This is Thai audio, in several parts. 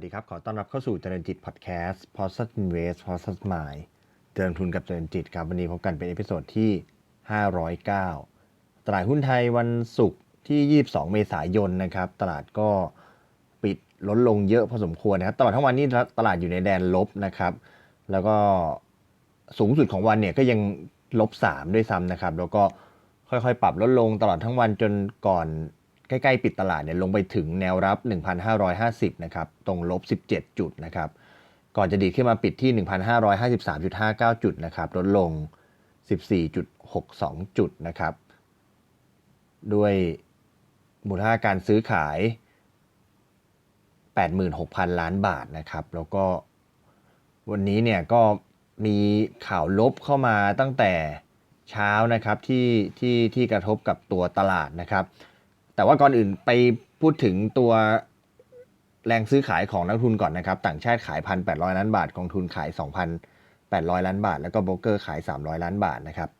สวัสดีครับ ขอต้อนรับเข้าสู่เจริญจิตพอดแคสต์ p o s t Invest p o s t Mind เดินทุนกับเจริญจิตครับ วันนี้พบกันเป็นเอพิโซดที่ 509 ตลาดหุ้นไทยวันศุกร์ที่ 22 เมษายนนะครับ ตลาดก็ปิดลดลงเยอะพอสมควรนะครับ ตลอดทั้งวันนี้ตลาดอยู่ในแดนลบนะครับ แล้วก็สูงสุดของวันเนี่ยก็ยังลบ 3 ด้วยซ้ำนะครับ แล้วก็ค่อยๆ ปรับลดลงตลอดทั้งวันจนก่อน ใกล้ๆปิดตลาดเนี่ยลงไปถึงแนวรับ 1,550 นะครับ ตรงลบ 17 จุดนะครับ ก่อนจะดีขึ้นมาปิดที่ 1,553.59 จุดนะครับ ลดลง 14.62 จุดนะครับ ด้วยมูลค่าการซื้อขาย 86,000 ล้านบาทนะครับ แล้วก็วันนี้เนี่ยก็มีข่าวลบเข้ามาตั้งแต่เช้านะครับที่ที่ที่กระทบกับตัวตลาดนะครับ แต่ว่าก่อนอื่นไปพูดถึงตัวแรงซื้อขายของนักทุนก่อนนะครับ ต่างชาติขาย 1,800 ล้านบาท กองทุนขาย 2,800 ล้านบาท แล้วก็โบรกเกอร์ขาย 300 ล้านบาทนะครับ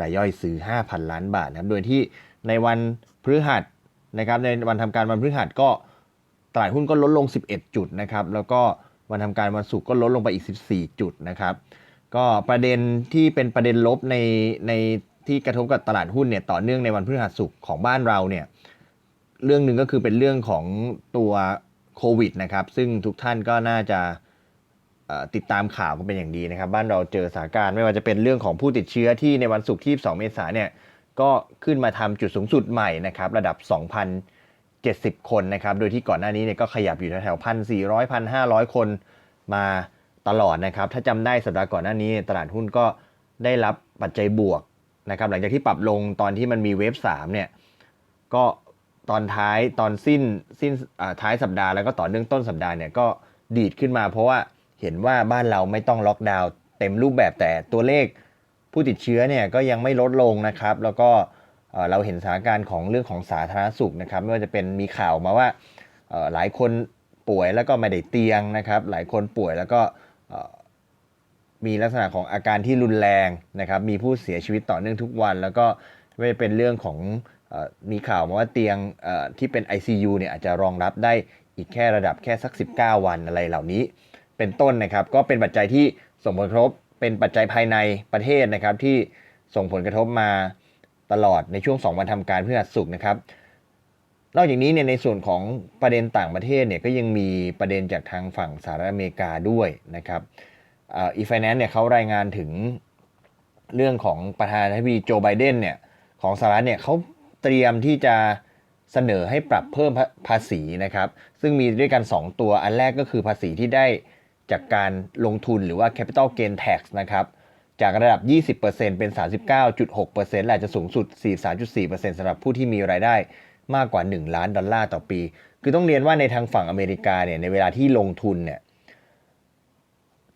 รายย่อยซื้อ 5,000 ล้านบาทนะครับ โดยที่ในวันพฤหัสนะครับในวันทำการวันพฤหัสก็ตลาดหุ้นก็ลดลง 11 จุดนะครับ แล้วก็วันทำการวันศุกร์ก็ลดลงไปอีก 14 จุดนะครับ ก็ประเด็นที่เป็นประเด็นลบในใน ที่กระทบกับตลาดหุ้นเนี่ยต่อเนื่องในวันพฤหัสศุกร์ของบ้านเราเนี่ยเรื่องหนึ่งก็คือเป็นเรื่องของตัวโควิดนะครับ ซึ่งทุกท่านก็น่าจะติดตามข่าวกันเป็นอย่างดีนะครับ บ้านเราเจอสถานการณ์ไม่ว่าจะเป็นเรื่องของผู้ติดเชื้อที่ในวันศุกร์ที่ 2 เมษายนเนี่ยก็ขึ้นมาทำจุดสูงสุดใหม่นะครับระดับ 2,070 คนนะครับ โดยที่ก่อนหน้านี้เนี่ยก็ขยับอยู่แถวๆ1,400 1,500คนมาตลอดนะครับ ถ้าจำได้สัปดาห์ก่อนหน้านี้ ตลาดหุ้นก็ได้รับปัจจัยบวก นะครับหลังจากที่ปรับลงตอนที่มันมีเวฟ3เนี่ยก็ตอนท้ายตอนสิ้นสิ้นท้ายสัปดาห์แล้วก็ต่อเนื่องต้นสัปดาห์เนี่ยก็ดีดขึ้นมา เพราะว่าเห็นว่าบ้านเราไม่ต้องล็อกดาวน์เต็มรูปแบบแต่ตัวเลขผู้ติดเชื้อเนี่ยก็ยังไม่ลดลงนะครับ แล้วก็เราเห็นสถานการณ์ของเรื่องของสาธารณสุขนะครับไม่ว่าจะเป็นมีข่าวมาว่าหลายคนป่วยแล้วก็ไม่ได้เตียงนะครับ หลายคนป่วยแล้วก็ มีลักษณะของอาการที่รุนแรงนะครับมีผู้เสียชีวิตต่อเนื่องทุกวัน แล้วก็ไม่เป็นเรื่องของอมีข่าวมาว่าเตียงที่เป็น ICU เนี่ยอาจจะรองรับได้อีกแค่ระดับแค่สัก 19 วันอะไรเหล่านี้ เป็นต้นนะครับก็เป็นปัจจัยที่ส่งผลกระทบเป็นปัจจัยภายในประเทศนะครับที่ส่งผลกระทบมาตลอดในช่วง 2 วันทำการพฤหัสศุกร์นะครับนอกจากนี้เนี่ยในส่วนของประเด็นต่างประเทศเนี่ยก็ยังมีประเด็นจากทางฝั่งสหรัฐอเมริกาด้วยนะครับ อีไฟแนนซ์เนี่ยเขารายงานถึงเรื่องของประธานาธิบดีโจไบเดนเนี่ยของสหรัฐเนี่ยเขาเตรียมที่จะเสนอให้ปรับเพิ่มภาษีนะครับ ซึ่งมีด้วยกัน 2 ตัวอันแรกก็คือภาษีที่ได้จากการลงทุนหรือว่า capital gain tax นะครับ จากระดับ 20%เป็น 39.6%และอาจจะสูงสุด 43.4%สำหรับผู้ที่มีรายได้มากกว่า 1 ล้านดอลลาร์ต่อปี คือต้องเรียนว่าในทางฝั่งอเมริกาเนี่ยในเวลาที่ลงทุนเนี่ย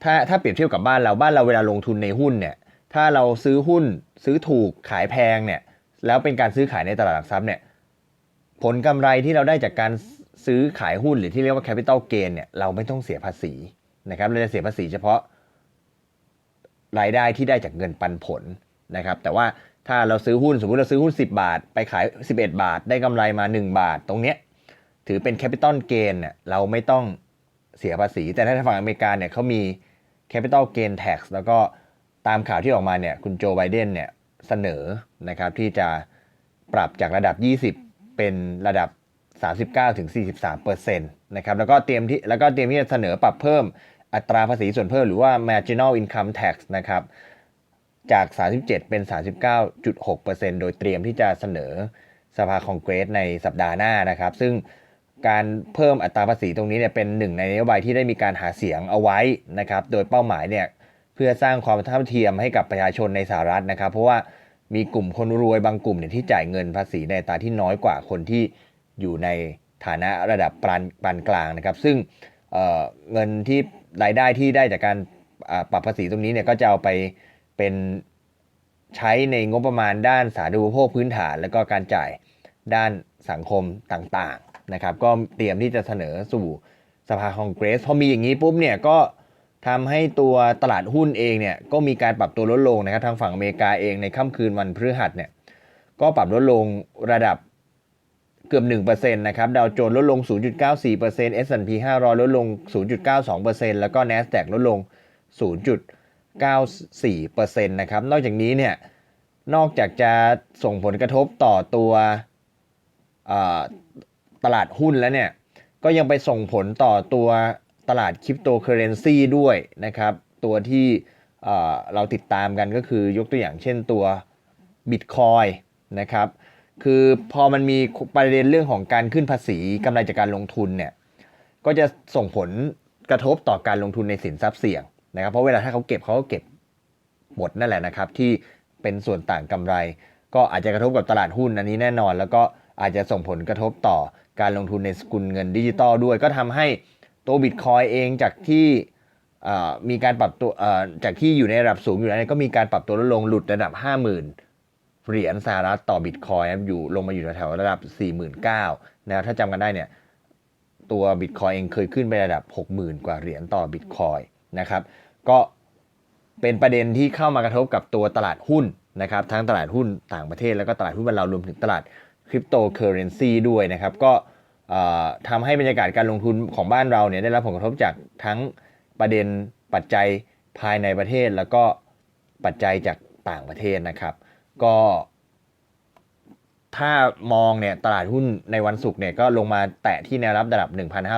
ถ้าถ้าเปรียบเทียบกับบ้านเราบ้านเราเวลาลงทุนในหุ้นเนี่ยถ้าเราซื้อหุ้นซื้อถูกขายแพงเนี่ยแล้วเป็นการซื้อขายในตลาดหลักทรัพย์เนี่ยผลกำไรที่เราได้จากการซื้อขายหุ้นหรือที่เรียกว่า capital gain เนี่ยเราไม่ต้องเสียภาษีนะครับเราจะเสียภาษีเฉพาะรายได้ที่ได้จากเงินปันผลนะครับแต่ว่าถ้าเราซื้อหุ้นสมมุติเราซื้อหุ้น 10 บาท ไปขาย 11 บาท ได้กำไรมา 1 บาท ตรงเนี้ยถือเป็น capital gain เนี่ยเราไม่ต้องเสียภาษี แต่ถ้าทางฝั่งอเมริกาเนี่ยเขามี capital gain tax แล้วก็ตามข่าวที่ออกมาเนี่ยคุณโจไบเดนเนี่ยเสนอนะครับที่จะปรับจากระดับ 20 เป็นระดับ 39ถึง43%นะครับแล้วก็เตรียมที่แล้วก็เตรียมที่จะเสนอปรับเพิ่มอัตราภาษีส่วนเพิ่มหรือว่า marginal income tax นะครับจาก 37 เป็น 39.6%โดยเตรียมที่จะเสนอสภาคองเกรสในสัปดาห์หน้านะครับ ซึ่ง การเพิ่มอัตราภาษีตรงนี้เนี่ยเป็นหนึ่งในนโยบายที่ได้มีการหาเสียงเอาไว้นะครับ โดยเป้าหมายเนี่ยเพื่อสร้างความเท่าเทียมให้กับประชาชนในสหรัฐนะครับ เพราะว่ามีกลุ่มคนรวยบางกลุ่มเนี่ยที่จ่ายเงินภาษีในตาที่น้อยกว่าคนที่อยู่ในฐานะระดับปานปานกลางนะครับ ซึ่งเเงินที่รายได้ที่ได้จากการปรับภาษีตรงนี้เนี่ยก็จะเอาไปเป็นใช้ในงบประมาณด้านสาธารณูปโภคพื้นฐาน แล้วก็การจ่ายด้านสังคมต่าง นะครับก็เตรียมที่จะเสนอสู่สภาคองเกรสพอมีอย่างนี้ปุ๊บเนี่ยก็ทำให้ตัวตลาดหุ้นเองเนี่ยก็มีการปรับตัวลดลงนะครับทางฝั่งอเมริกาเองในค่ำคืนวันพฤหัสเนี่ยก็ปรับลดลงระดับเกือบ1%นะครับดาวโจนส์ลดลง 0.94% S&P 500 ลดลง 0.92%แล้วก็ NASDAQ ลดลง 0.94%นะครับนอกจากนี้เนี่ยนอกจากจะส่งผลกระทบต่อตัว ตลาดหุ้นแล้วเนี่ย ก็ยังไปส่งผลต่อตัวตลาดคริปโตเคอเรนซีด้วยนะครับ ตัวที่เราติดตามกันก็คือยกตัวอย่างเช่นตัว Bitcoin นะครับ คือพอมันมีประเด็นเรื่องของการขึ้นภาษีกำไรจากการลงทุนเนี่ย ก็จะส่งผลกระทบต่อการลงทุนในสินทรัพย์เสี่ยงนะครับ เพราะเวลาถ้าเขาเก็บเขาก็เก็บหมดนั่นแหละนะครับ ที่เป็นส่วนต่างกำไร ก็อาจจะกระทบกับตลาดหุ้นอันนี้แน่นอน แล้วก็อาจจะส่งผลกระทบต่อ การลงทุนในสกุลเงินดิจิตอลด้วย ก็ทำให้ตัวบิตคอยเองจากที่มีการปรับตัวจากที่อยู่ในระดับสูงอยู่แล้วก็มีการปรับตัวลดลงหลุดระดับ 50,000 เหรียญสหรัฐต่อบิตคอยอยู่ลงมาอยู่แถวระดับ 49,000นะครับถ้าจำกันได้เนี่ยตัวบิตคอยเองเคยขึ้นไประดับ 60,000 กว่าเหรียญต่อบิตคอยนะครับก็เป็นประเด็นที่เข้ามากระทบกับตัวตลาดหุ้นนะครับทั้งตลาดหุ้นต่างประเทศแล้วก็ตลาดหุ้นบ้านเรารวมถึงตลาด คริปโตเคอเรนซีด้วยนะครับ ก็ทำให้บรรยากาศการลงทุนของบ้านเราเนี่ยได้รับผลกระทบจากทั้งประเด็นปัจจัยภายในประเทศแล้วก็ปัจจัยจากต่างประเทศนะครับ ก็ถ้ามองเนี่ยตลาดหุ้นในวันศุกร์เนี่ยก็ลงมาแตะที่แนวรับระดับ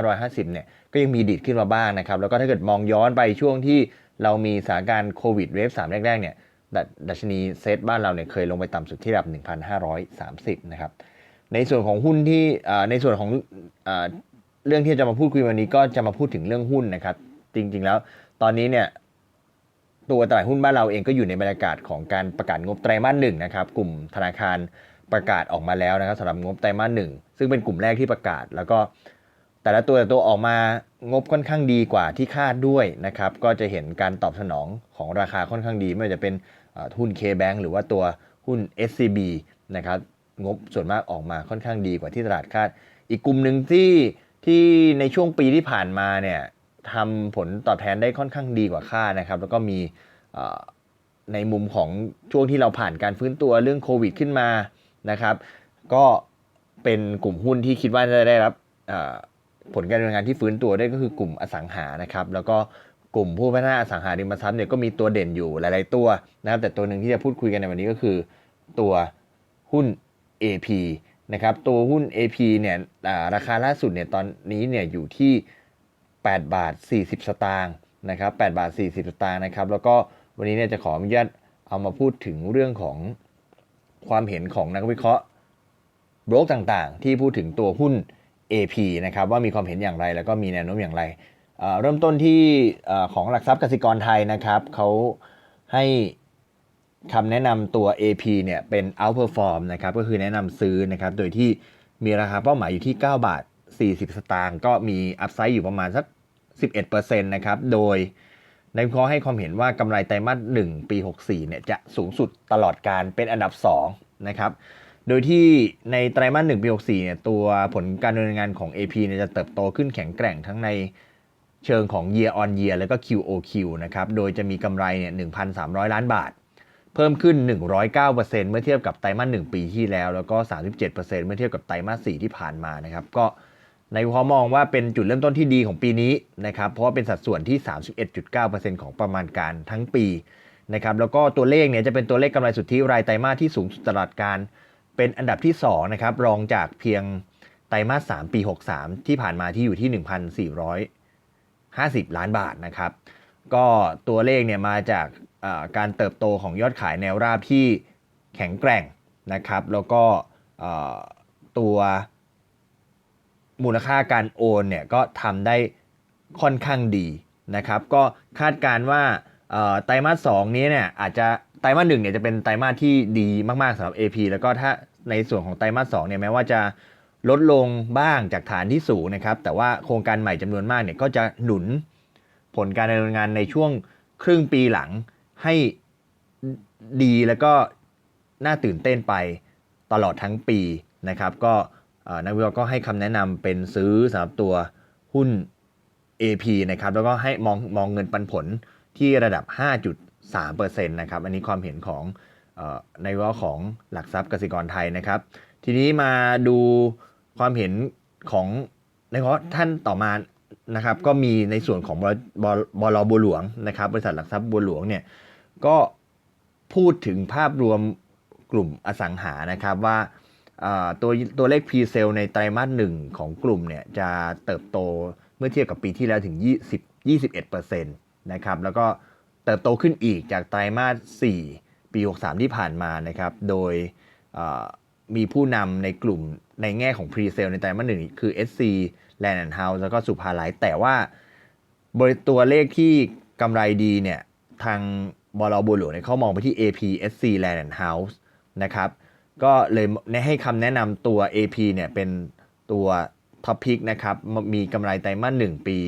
1,550 เนี่ยก็ยังมีดีดขึ้นมาบ้างนะครับ แล้วก็ถ้าเกิดมองย้อนไปช่วงที่เรามีสถานการณ์โควิดเวฟ3 แรกๆเนี่ย ดดัชนีเซตบ้านเราเนี่ยเคยลงไปต่ำสุดที่ระดับ 1,530 นะครับ ในส่วนของหุ้นที่ในส่วนของเอ่อเรื่องที่จะมาพูดคุยวันนี้ก็จะมาพูดถึงเรื่องหุ้นนะครับ จริงๆแล้วตอนนี้เนี่ยตัวตลาดหุ้นบ้านเราเองก็อยู่ในบรรยากาศของการประกาศงบไตรมาสหนึ่งนะครับ กลุ่มธนาคารประกาศออกมาแล้วนะครับสำหรับงบไตรมาสหนึ่งซึ่งเป็นกลุ่มแรกที่ประกาศ แล้วก็แต่ละตัวแต่ละตัวออกมางบค่อนข้างดีกว่าที่คาดด้วยนะครับ ก็จะเห็นการตอบสนองของราคาค่อนข้างดี ไม่ว่าจะเป็น หุ้น K-Bank หรือว่าตัวหุ้น SCB นะครับงบส่วนมากออกมาค่อนข้างดีกว่าที่ตลาดคาด อีกกลุ่มหนึ่งที่ที่ในช่วงปีที่ผ่านมาเนี่ยทำผลตอบแทนได้ค่อนข้างดีกว่าคาดนะครับ แล้วก็มีในมุมของช่วงที่เราผ่านการฟื้นตัวเรื่องโควิดขึ้นมานะครับ ก็เป็นกลุ่มหุ้นที่คิดว่าจะได้รับผลการดำเนินงานที่ฟื้นตัวได้ก็คือกลุ่มอสังหานะครับ แล้วก็ กลุ่มผู้พัฒนาอสังหาริมทรัพย์เนี่ยก็มีตัวเด่นอยู่หลายๆตัวนะครับแต่ตัวหนึ่งที่จะพูดคุยกันในวันนี้ก็คือตัวหุ้น AP นะครับตัวหุ้น AP เนี่ยราคาล่าสุดเนี่ยตอนนี้เนี่ยอยู่ที่ 8 บาท 40 สตางค์นะครับ8บาท 40 สตางค์นะครับแล้วก็วันนี้เนี่ยจะขออนุญาตเอามาพูดถึงเรื่องของความเห็นของนักวิเคราะห์โบรกต่างๆ ที่พูดถึงตัวหุ้น AP นะครับว่ามีความเห็นอย่างไรแล้วก็มีแนวโน้มอย่างไร เริ่มต้นที่ของหลักทรัพย์กสิกรไทยนะครับเขาให้คำแนะนำตัว AP เนี่ยเป็น outperform นะครับก็คือแนะนำซื้อนะครับโดยที่มีราคาเป้าหมายอยู่ที่ 9 บาท 40 สตางค์ก็มีอัพไซด์อยู่ประมาณสัก 11%นะครับโดยในวิเคราะห์ให้ความเห็นว่ากำไรไตรมาส1ปี 64 เนี่ยจะสูงสุดตลอดการเป็นอันดับ 2 นะครับ โดยที่ในไตรมาส1ปี 64 เนี่ยตัวผลการดำเนินงานของ AP เนี่ยจะเติบโตขึ้นแข็งแกร่งทั้งใน เชิงของ year on year แล้วก็ QOQ นะครับโดยจะมีกำไรเนี่ย1,300 ล้านบาท เพิ่มขึ้น 109%เมื่อเทียบกับไตรมาส1ปีที่แล้ว แล้วก็ 37%เมื่อเทียบกับไตรมาส4ที่ผ่านมานะครับก็ในวิเคราะห์มองว่าเป็นจุดเริ่มต้นที่ดีของปีนี้นะครับ เพราะว่าเป็นสัดส่วนที่ 31.9%ของประมาณการทั้งปีนะครับ แล้วก็ตัวเลขเนี่ยจะเป็นตัวเลขกำไรสุทธิรายไตรมาสที่สูงสุดตลอดการ เป็นอันดับที่2นะครับ รองจากเพียงไตรมาส 3 ปี 63 ที่ผ่านมาที่อยู่ที่ 50 ล้านบาทนะครับ ก็ตัวเลขเนี่ยมาจากการเติบโตของยอดขายแนวราบที่แข็งแกร่งนะครับ แล้วก็ตัวมูลค่าการโอนเนี่ยก็ทำได้ค่อนข้างดีนะครับ ก็คาดการว่าไตรมาส2นี้เนี่ยอาจจะไตรมาสหนึ่งเนี่ยจะเป็นไตรมาสที่ดีมากๆสำหรับ AP แล้วก็ถ้าในส่วนของไตรมาส2เนี่ยแม้ว่าจะ ลดลงบ้างจากฐานที่สูงนะครับ แต่ว่าโครงการใหม่จำนวนมากเนี่ยก็จะหนุนผลการดำเนินงานในช่วงครึ่งปีหลังให้ดีแล้วก็น่าตื่นเต้นไปตลอดทั้งปีนะครับ ก็นักวิเคราะห์ก็ให้คำแนะนำเป็นซื้อสำหรับตัวหุ้น AP นะครับ แล้วก็ให้มองมองเงินปันผลที่ระดับ 5.3%นะครับ อันนี้ความเห็นของในวิเคราของหลักทรัพย์กสิกรไทยนะครับ ทีนี้มาดู ความเห็นของในเพราะท่านต่อมานะครับก็มีในส่วนของบลบลบลบัวหลวงนะครับบริษัทหลักทรัพย์บัวหลวงเนี่ยก็พูดถึงภาพรวมกลุ่มอสังหานะครับว่าอ่าตัวตัวเลข pre sale ในไตรมาสหนึ่งของกลุ่มเนี่ยจะเติบโตเมื่อเทียบกับปีที่แล้วถึง 20 21%นะครับแล้วก็เติบโตขึ้นอีกจากไตรมาส 4 ปี 63 ที่ผ่านมานะครับโดยอ่า มีผู้นำในกลุ่มในแง่ของ pre sale ในไตรมาสหนึ่งคือ SC Land and House แล้วก็สุภาไลท์แต่ว่าบริตัวเลขที่กำไรดีเนี่ย ทางบลบัวหลวงเนี่ยเขามองไปที่ AP SC Land and House นะครับ ก็เลยให้คำแนะนำตัว AP เนี่ยเป็นตัวท็อปพิกนะครับ มีกำไรไตรมาสหนึ่งปี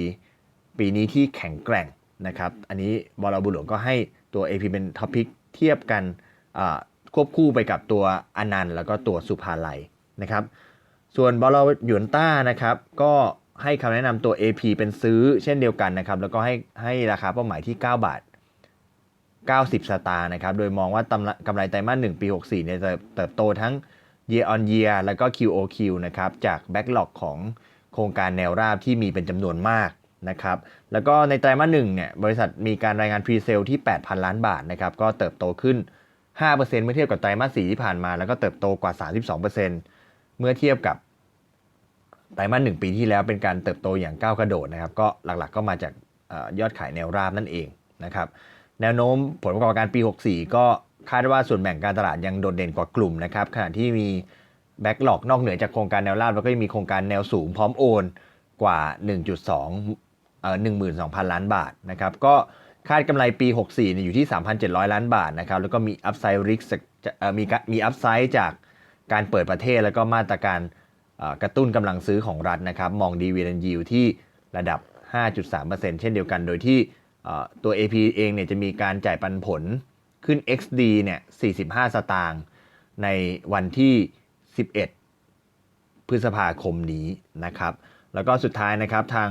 ปีนี้ที่แข็งแกร่งนะครับ อันนี้บลบุหลวงก็ให้ตัว AP เป็นท็อปพิกเทียบกันอ่า ควบคู่ไปกับตัวอนันต์แล้วก็ตัวสุภาลัยนะครับ ส่วนบอลหยวนต้านะครับก็ให้คำแนะนำตัว AP เป็นซื้อเช่นเดียวกันนะครับแล้วก็ให้ให้ราคาเป้าหมายที่ 9 บาท 90 สตางค์นะครับโดยมองว่ากำไรกำไรไตรมาส1ปี 64เนี่ยจะเติบโตทั้ง year on year แล้วก็ QOQ นะครับจาก backlog ของโครงการแนวราบที่มีเป็นจำนวนมากนะครับแล้วก็ในไตรมาส1เนี่ยบริษัทมีการรายงาน pre-sale ที่ 8,000 ล้านบาทนะครับก็เติบโตขึ้น 5%เมื่อเทียบกับไตรมาส4ที่ผ่านมา แล้วก็เติบโตกว่า 32%เมื่อเทียบกับไตรมาสหนึ่งปีที่แล้วเป็นการเติบโตอย่างก้าวกระโดดนะครับ ก็หลักๆก็มาจากอยอดขายแนวราบนั่นเองนะครับ แนวโน้มผลประกอบการปี 64 ก็คาดว่าส่วนแบ่งการตลาดยังโดดเด่นกว่ากลุ่มนะครับขณะที่มีแบ็กหลอกนอกเหนือจากโครงการแนวราบแล้วก็ยังมีโครงการแนวสูงพร้อมโอนกว่า 1.2เอ่อ12,000 ล้านบาทนะครับ ก็ คาดกำไรปี 64เนี่ยอยู่ที่ 3,700 ล้านบาทนะครับ แล้วก็มีอัพไซด์ริกมีมีอัพไซด์จากการเปิดประเทศแล้วก็มาตรการกระตุ้นกำลังซื้อของรัฐนะครับ มองดีเวนยิวที่ระดับ 5.3%เช่นเดียวกัน โดยที่ตัว AP เองเนี่ยจะมีการจ่ายปันผลขึ้น XD เนี่ย 45 สตางค์ในวันที่ 11 พฤษภาคมนี้นะครับ แล้วก็สุดท้ายนะครับทาง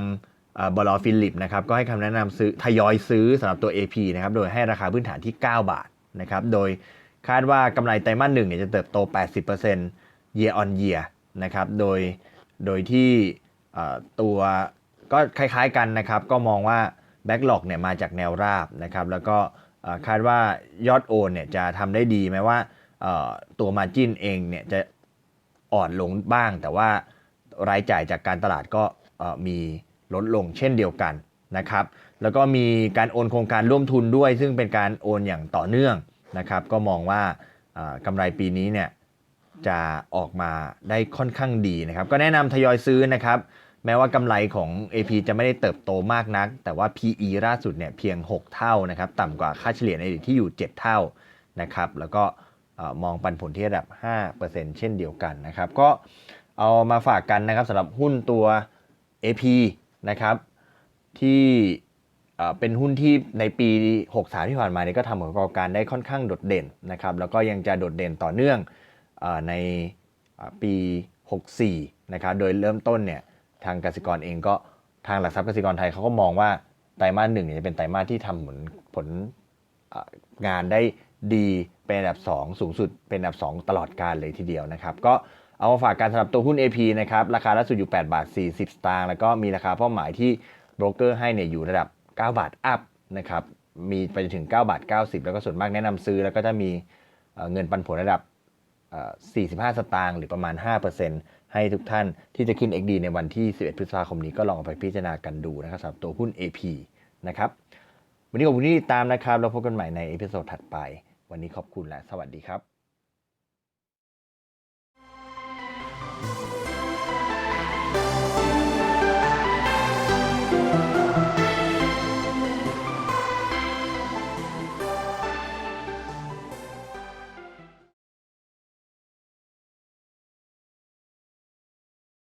เอ่อบลฟิลิปนะครับก็ให้คำแนะนำซื้อทยอยซื้อสำหรับตัว AP นะครับโดยให้ราคาพื้นฐานที่ 9 บาทนะครับโดยคาดว่ากำไรไตรมาสหนึ่งเนี่ยจะเติบโต 80% year on year นะครับโดยโดยที่ตัวก็คล้ายๆกันนะครับก็มองว่า Backlog เนี่ยมาจากแนวราบนะครับแล้วก็คาดว่ายอดโอนเนี่ยจะทำได้ดีแม้ว่าตัว Margin เองเนี่ยจะอ่อนลงบ้าง แต่ว่ารายจ่ายจากการตลาดก็มี ลดลงเช่นเดียวกันนะครับ แล้วก็มีการโอนโครงการร่วมทุนด้วย ซึ่งเป็นการโอนอย่างต่อเนื่องนะครับ ก็มองว่ากำไรปีนี้เนี่ยจะออกมาได้ค่อนข้างดีนะครับ ก็แนะนำทยอยซื้อนะครับ แม้ว่ากำไรของ AP จะไม่ได้เติบโตมากนัก แต่ว่า PE ล่าสุดเนี่ยเพียง 6 เท่านะครับ ต่ำกว่าค่าเฉลี่ยในอดีตที่อยู่ 7 เท่านะครับ แล้วก็มองปันผลที่ระดับ 5%เช่นเดียวกันนะครับ ก็เอามาฝากกันนะครับสำหรับหุ้นตัว AP นะครับ ที่เป็นหุ้นที่ในปี 63 ที่ผ่านมาเนี่ยก็ทำผลประกอบการได้ค่อนข้างโดดเด่นนะครับ แล้วก็ยังจะโดดเด่นต่อเนื่องอในปี 64 นะครับ โดยเริ่มต้นเนี่ยทางกสิกรเองก็ทางหลักทรัพย์กสิกรไทยเขาก็มองว่าไตรมาสหนึ่งจะเป็นไตรมาสที่ทำผลผลงานได้ดีเป็นอันดับ 2 สูงสุดเป็นอันดับ 2 ตลอดการเลยทีเดียวนะครับ ก็ เอามาฝากการสำหรับตัวหุ้น AP นะครับ ราคาล่าสุดอยู่ 8 บาท 40 สตางค์ แล้วก็มีราคาเป้าหมายที่โบรกเกอร์ให้เนี่ยอยู่ระดับ 9 บาทอัพนะครับ มีไปจนถึง 9 บาท 90 แล้วก็ส่วนมากแนะนำซื้อ แล้วก็จะมีเเงินปันผลระดับ 45 สตางค์ หรือประมาณ 5%ให้ทุกท่านที่จะขึ้น XD ในวันที่ 11 พฤษภาคมนี้ก็ลองเอาไปพิจารณากันดูนะครับสำหรับตัวหุ้น AP นะครับ วันนี้ขอบคุณที่ติดตามนะครับ แล้วพบกันใหม่ในเอพิโซดถัดไป วันนี้ขอบคุณและสวัสดีครับ